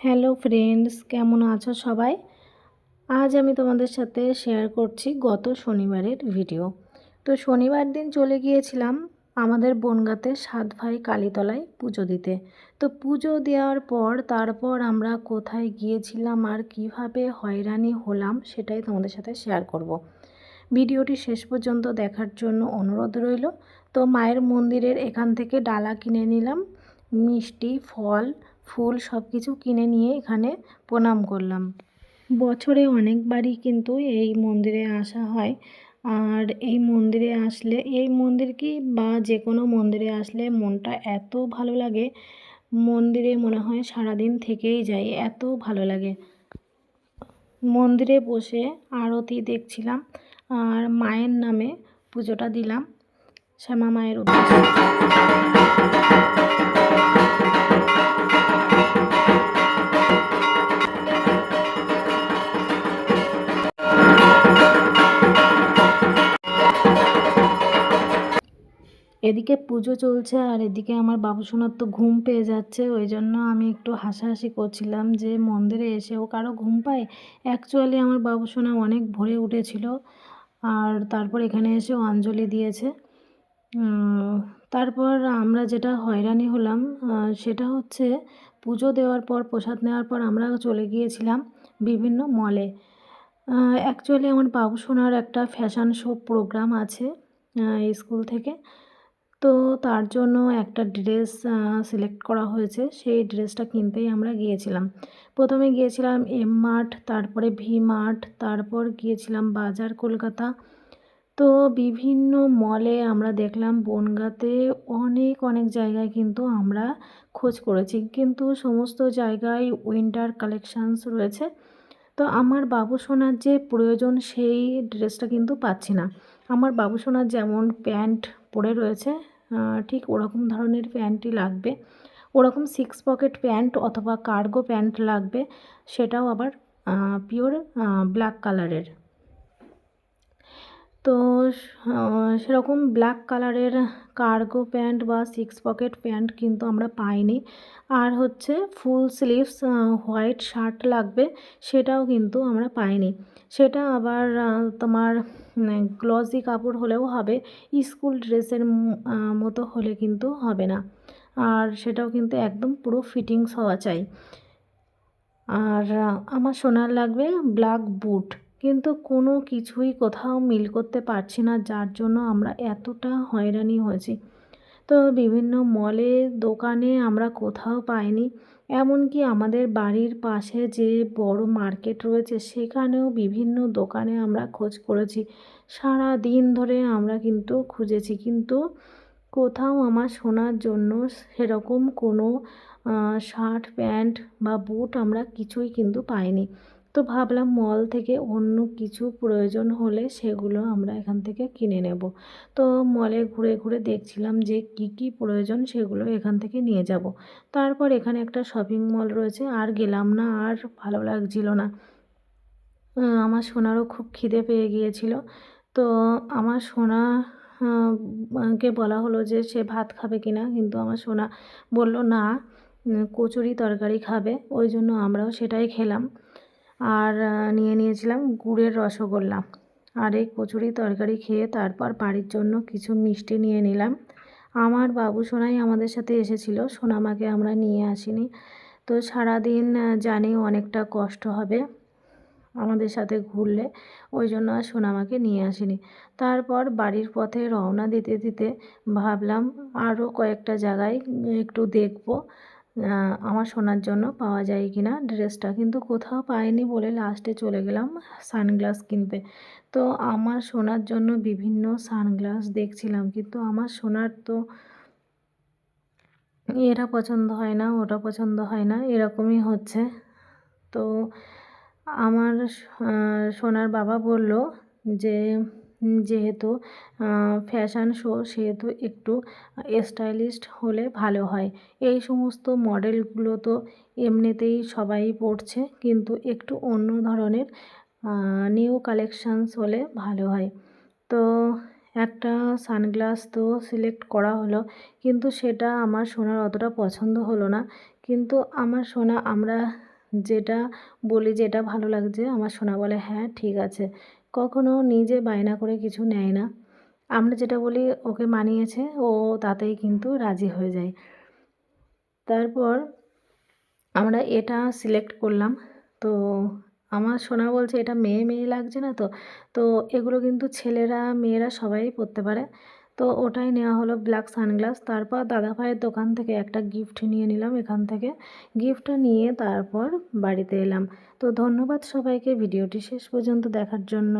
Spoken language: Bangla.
হ্যালো ফ্রেন্ডস, কেমন আছো সবাই? আজ আমি তোমাদের সাথে শেয়ার করছি গত শনিবারের ভিডিও তো শনিবার দিন চলে গিয়েছিলাম আমাদের বনগাতে সাত ভাই কালীতলায় পুজো দিতে। তো পুজো দেওয়ার পর, তারপর আমরা কোথায় গিয়েছিলাম আর কীভাবে হয়রানি হলাম সেটাই তোমাদের সাথে শেয়ার করব। ভিডিওটি শেষ পর্যন্ত দেখার জন্য অনুরোধ রইল। তো মায়ের মন্দিরের এখান থেকে ডালা কিনে নিলাম, মিষ্টি, ফল ফুল সব কিছু কিনে নিয়ে এখানে প্রণাম করলাম। বছরে অনেকবারই কিন্তু এই মন্দিরে আসা হয়। আর এই মন্দিরে আসলে, এই মন্দির কি বা যে কোনো মন্দিরে আসলে মনটা এত ভালো লাগে, মন্দিরে মনে হয় সারাদিন থেকেই যাই, এত ভালো লাগে। মন্দিরে বসে আরতি দেখছিলাম আর মায়ের নামে পুজোটা দিলাম, শ্যামা মায়ের উদ্দেশ্যে। এদিকে পুজো চলছে আর এদিকে আমার বাবুসোনার তো ঘুম পেয়ে যাচ্ছে, ওই জন্য আমি একটু হাসাহাসি করছিলাম যে মন্দিরে এসেও কারও ঘুম পায়? অ্যাকচুয়ালি আমার বাবুসোনা অনেক ভোরে উঠেছিল আর তারপর এখানে এসে অঞ্জলি দিয়েছে। তারপর আমরা যেটা হয়রানি হলাম সেটা হচ্ছে পুজো দেওয়ার পর, প্রসাদ নেওয়ার পর আমরা চলে গিয়েছিলাম বিভিন্ন মলে। অ্যাকচুয়ালি আমার বাবুসোনার একটা ফ্যাশন শো প্রোগ্রাম আছে স্কুল থেকে। তো তার জন্য একটা ড্রেস সিলেক্ট করা হয়েছে। সেই ড্রেসটা কিনতেই আমরা গিয়েছিলাম। প্রথমে গিয়েছিলাম এম মার্ট তারপরে ভি মার্ট তারপর গিয়েছিলাম বাজার কলকাতা। তো বিভিন্ন মলে আমরা দেখলাম বনগাতে অনেক অনেক জায়গায় কিন্তু আমরা খোঁজ করেছি। কিন্তু সমস্ত জায়গায় উইন্টার কালেকশানস রয়েছে। তো আমার বাবু সোনার যে প্রয়োজন, সেই ড্রেসটা কিন্তু পাচ্ছি না। আমার বাবু সোনার যেমন প্যান্ট পরে রয়েছে ঠিক ওরকম ধরনের প্যান্টই লাগবে। ওরকম সিক্স পকেট প্যান্ট অথবা কার্গো প্যান্ট লাগবে, সেটাও আবার পিওর ব্ল্যাক কালারের তো সেরকম ব্ল্যাক কালারের কার্গো প্যান্ট বা সিক্স পকেট প্যান্ট কিন্তু আমরা পাইনি। আর হচ্ছে ফুল স্লিভস হোয়াইট শার্ট লাগবে সেটাও কিন্তু আমরা পাইনি। সেটা আবার তোমার গ্লসি কাপড় হলেও হবে স্কুল ড্রেসের মতো হলে কিন্তু হবে না। আর সেটাও কিন্তু একদম পুরো ফিটিংস হওয়া চাই। আর আমার সোনার লাগবে ব্ল্যাক বুট কিন্তু কোনো কিছুই কোথাও মিল করতে পারছি না, যার জন্য আমরা এতটা হয়রানি হয়েছি। তো বিভিন্ন মলে, দোকানে আমরা কোথাও পাইনি, এমনকি আমাদের বাড়ির পাশে যে বড় মার্কেট রয়েছে, সেখানেও বিভিন্ন দোকানে আমরা খোঁজ করেছি। সারা দিন ধরে আমরা কিন্তু খুঁজেছি, কিন্তু কোথাও আমার শোনার জন্য সেরকম কোনো শার্ট, প্যান্ট বা বুট আমরা কিছুই কিন্তু পাইনি। তো ভাবলাম মল থেকে অন্য কিছু প্রয়োজন হলে সেগুলো আমরা এখান থেকে কিনে নেব। তো মলে ঘুরে ঘুরে দেখছিলাম যে কি কি প্রয়োজন সেগুলো এখান থেকে নিয়ে যাব। তারপর এখানে একটা শপিং মল রয়েছে, আর গেলাম না, আর ভালো লাগছিল না। আমার সোনারও খুব খিদে পেয়ে গিয়েছিল। তো আমার সোনা কে বলা হলো যে সে ভাত খাবে কি না কিন্তু আমার সোনা বলল, না কচুরি তরকারি খাবে। ওই জন্য আমরাও সেটাই খেলাম। আর নিয়ে নিয়েছিলাম গুড়ের রসগোল্লা। আর এই কচুরি তরকারি খেয়ে তারপর বাড়ির জন্য কিছু মিষ্টি নিয়ে নিলাম। আমার বাবু সোনাই আমাদের সাথে এসেছিল, সোনামাকে আমরা নিয়ে আসিনি। তো সারাদিন জানি অনেকটা কষ্ট হবে আমাদের সাথে ঘুরলে, ওই জন্য আর সোনামাকে নিয়ে আসিনি। তারপর বাড়ির পথে রওনা দিতে দিতে ভাবলাম আরও কয়েকটা জায়গায় একটু দেখব। আমার শোনার জন্য পাওয়া যায় কি না ড্রেসটা। কিন্তু কোথাও পাইনি বলে লাস্টে চলে গেলাম সানগ্লাস কিনতে। তো আমার শোনার জন্য বিভিন্ন সানগ্লাস দেখছিলাম, কিন্তু আমার সোনার তো এটা পছন্দ হয় না ওটা পছন্দ হয় না, এরকমই হচ্ছে। তো আমার সোনার বাবা বলল যে যেহেতু ফ্যাশান শো সেহেতু একটু স্টাইলিশড হলে ভালো হয়। এই সমস্ত মডেলগুলো তো এমনিতেই সবাই পড়ছে কিন্তু একটু অন্য ধরনের নিউ কালেকশানস হলে ভালো হয়। তো একটা সানগ্লাস তো সিলেক্ট করা হলো, কিন্তু সেটা আমার সোনার অতটা পছন্দ হলো না। কিন্তু আমার সোনা আমরা যেটা বলি যে এটা ভালো লাগছে, আমার সোনা বলে হ্যাঁ ঠিক আছে। কখনো নিজে বায়না করে কিছু নেয় না। আমরা যেটা বলি, ওকে মানিয়েছে, ও তাতেই কিন্তু রাজি হয়ে যায়। তারপর আমরা এটা সিলেক্ট করলাম। তো আমার সোনা বলছে, এটা মেয়ে মেয়ে লাগছে না তো? তো এগুলো কিন্তু ছেলেরা, মেয়েরা সবাই পরতে পারে। তো ওটাই নেওয়া হলো ব্ল্যাক সানগ্লাস। তারপর দাদা ভাইয়ের দোকান থেকে একটা গিফট নিয়ে নিলাম এখান থেকে। গিফট নিয়ে তারপর বাড়িতে এলাম। তো ধন্যবাদ সবাইকে, ভিডিওটি শেষ পর্যন্ত দেখার জন্য।